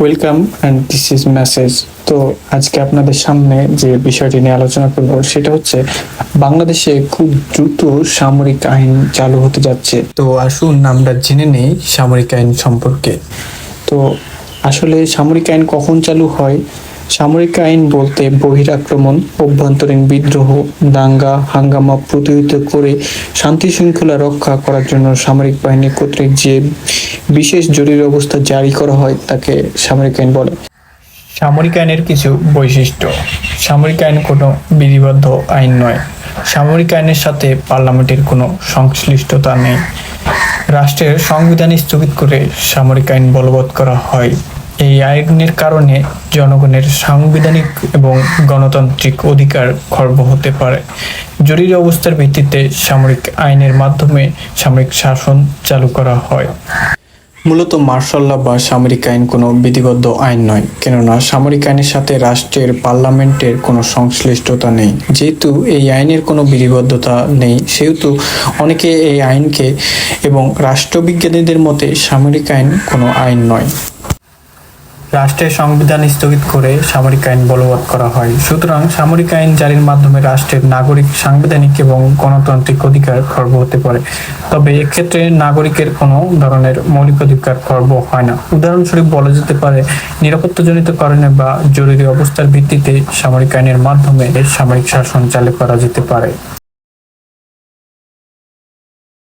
Welcome and this is message তো আজকে আপনাদের সামনে যে বিষয়টি নিয়ে আলোচনা করব, সেটা হচ্ছে বাংলাদেশে খুব দ্রুত সামরিক আইন চালু হতে যাচ্ছে। তো আসুন আমরা জেনে নেই সামরিক আইন সম্পর্কে। তো আসলে সামরিক আইন কখন চালু হয়? সামরিক আইন বলতে বহিরাক্রমণ, অভ্যন্তরীণ বিদ্রোহ, দাঙ্গা, হাঙ্গামা প্রতিহত করে শান্তি শৃঙ্খলা রক্ষা করার জন্য সামরিক বাহিনী কর্তৃক যে বিশেষ জরুরি অবস্থা জারি করা হয় তাকে সামরিক আইন বলে। সামরিক আইনের কিছু বৈশিষ্ট্য। সামরিক আইন কোনো বিধিবদ্ধ আইন নয়। সামরিক আইনের সাথে পার্লামেন্টের কোনো সংশ্লিষ্টতা নেই। রাষ্ট্রের সংবিধান স্থগিত করে সামরিক আইন বলবৎ করা হয়। এই আইনের কারণে জনগণের সাংবিধানিক এবং গণতান্ত্রিক অধিকার খর্ব হতে পারে। জরুরি অবস্থার ভিত্তিতে সামরিক আইনের মাধ্যমে সামরিক শাসন চালু করা হয়। মূলত মার্শাল ল বা সামরিক আইন কোনো বিধিবদ্ধ আইন নয়, কেননা সামরিক আইনের সাথে রাষ্ট্রের পার্লামেন্টের কোনো সংশ্লিষ্টতা নেই। যেহেতু এই আইনের কোনো বিধিবদ্ধতা নেই, সেহেতু অনেকে এই আইনকে এবং রাষ্ট্রবিজ্ঞানীদের মতে সামরিক আইন কোনো আইন নয়। রাষ্ট্রের সংবিধান স্থগিত করে সামরিক আইন বলবৎ করা হয়। সুতরাং সামরিক আইন জারির মাধ্যমে রাষ্ট্রের নাগরিক, সাংবিধানিক এবং গণতান্ত্রিক অধিকার খর্ব হতে পারে। তবে এক্ষেত্রে নাগরিকের কোনো ধরনের মৌলিক অধিকার খর্ব হয় না। উদাহরণস্বরূপ বলা যেতে পারে, নিরাপত্তাজনিত কারণে বা জরুরি অবস্থার ভিত্তিতে সামরিক আইনের মাধ্যমে সামরিক শাসন চালু করা যেতে পারে।